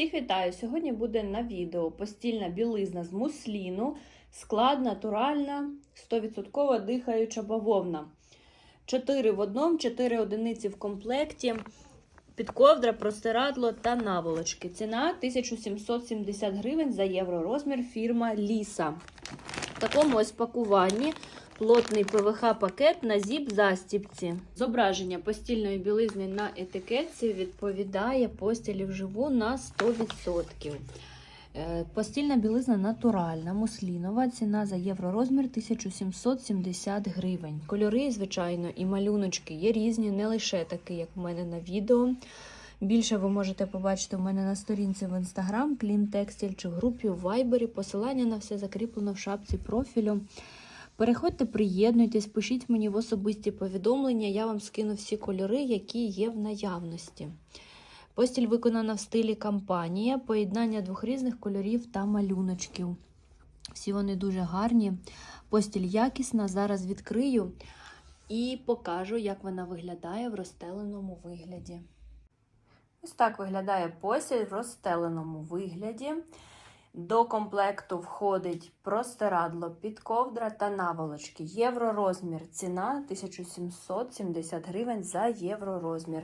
Всіх вітаю! Сьогодні буде на відео постільна білизна з мусліну, склад натуральна, 100% дихаюча бавовна. 4 в одному, 4 одиниці в комплекті. Підковдра, простирадло та наволочки. Ціна 1770 гривень за євро розмір фірма Ліса. В такому ось пакуванні плотний ПВХ-пакет на зіп-застіпці. Зображення постільної білизни на етикетці відповідає постілі вживу на 100%. Е, Постільна білизна натуральна, муслінова, ціна за євророзмір 1770 гривень. Кольори, звичайно, і малюночки є різні, не лише такі, як в мене на відео. Більше ви можете побачити у мене на сторінці в інстаграм, Клін Текстіль чи групі у Вайбері. Посилання на все закріплено в шапці профілю. Переходьте, приєднуйтесь, пишіть мені в особисті повідомлення, я вам скину всі кольори, які є в наявності. Постіль виконана в стилі кампанія, поєднання двох різних кольорів та малюночків. Всі вони дуже гарні. Постіль якісна. Зараз відкрию і покажу, як вона виглядає в розстеленому вигляді. Ось так виглядає постіль в розстеленому вигляді. До комплекту входить простирадло, підковдра та наволочки. Євророзмір. Ціна 1770 гривень за євророзмір.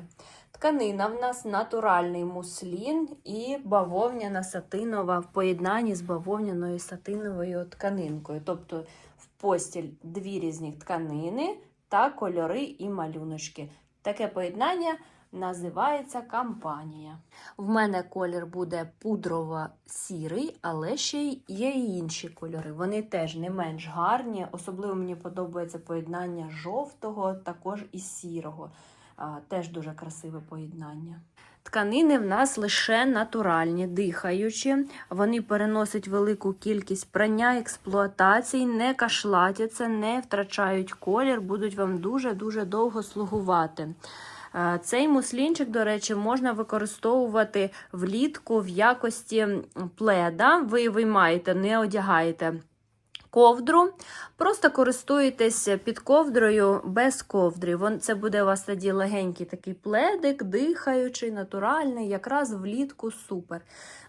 Тканина в нас натуральний муслін і бавовняна сатинова в поєднанні з бавовняною сатиновою тканинкою. Тобто в постіль дві різні тканини та кольори і малюночки. Таке поєднання називається кампанія. В мене колір буде пудрово-сірий, але ще й є і інші кольори. Вони теж не менш гарні. Особливо мені подобається поєднання жовтого, також і сірого. Теж дуже красиве поєднання. Тканини в нас лише натуральні, дихаючі. Вони переносять велику кількість прання, експлуатацій, не кашлатяться, не втрачають колір, будуть вам дуже-дуже довго слугувати. Е, Цей муслінчик, до речі, можна використовувати влітку в якості пледа. Ви виймаєте, не одягаєте ковдру, просто користуєтесь під ковдрою без ковдри. Це буде у вас тоді легенький такий пледик, дихаючий, натуральний, якраз влітку супер.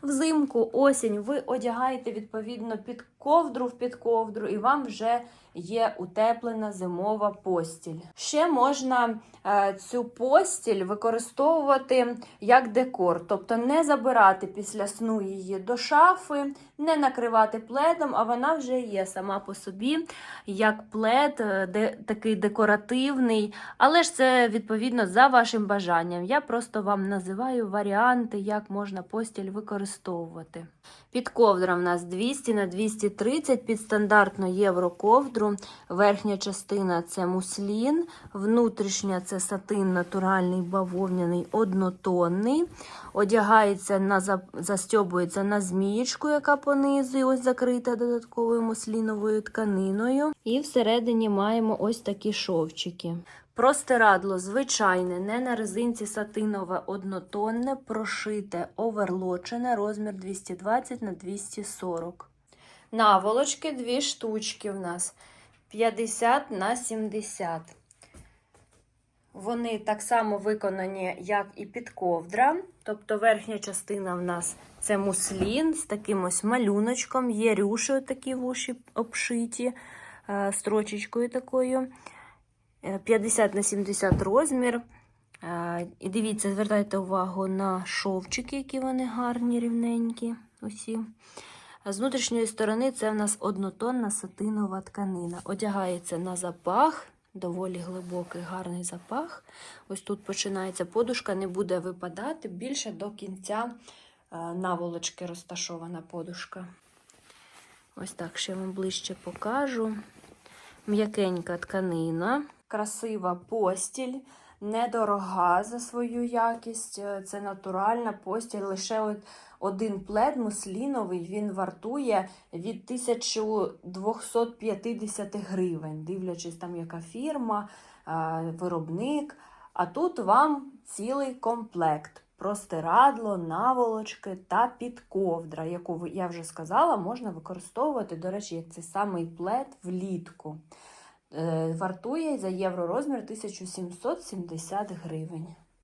Взимку, осінь ви одягаєте відповідно під ковдру в під ковдру, і вам вже є утеплена зимова постіль. Ще можна е, цю постіль використовувати як декор, тобто не забирати після сну її до шафи, не накривати пледом, а вона вже є сама по собі, як плед, е, де, такий декоративний. Але ж це відповідно за вашим бажанням. Я просто вам називаю варіанти, як можна постіль використовувати. Підковдра в нас 200 на 230 під стандартну євроковдру. Верхня частина це муслін, внутрішня це сатин натуральний бавовняний однотонний. Одягається на застьобується на змієчку, яка понизу, ось закрита додатковою мусліновою тканиною. І всередині маємо ось такі шовчики. Простирадло звичайне, не на резинці сатинове однотонне, прошите, оверлочене, розмір 220 на 240. Наволочки дві штучки в нас 50 на 70. Вони так само виконані, як і під ковдра. Тобто верхня частина в нас це муслін з таким ось малюночком, є рюші такі вуші обшиті е, строчечкою такою. Е, 50 на 70 розмір. Е, І дивіться, звертайте увагу на шовчики, які вони гарні, рівненькі. Усі. З внутрішньої сторони це в нас однотонна сатинова тканина. Одягається на запах, доволі глибокий, гарний запах. Ось тут починається подушка, не буде випадати. Більше до кінця е, наволочки розташована подушка. Ось так ще вам ближче покажу. М'якенька тканина, красива постіль, недорога за свою якість. Е, Це натуральна постіль. Лише один плед мусліновий він вартує від 1250 гривень, дивлячись там, яка фірма, е, виробник. А тут вам цілий комплект. Простирадло, наволочки та підковдра, яку я вже сказала, можна використовувати, до речі, як цей самий плед влітку. Е, Вартує за євро розмір 1770 гривень.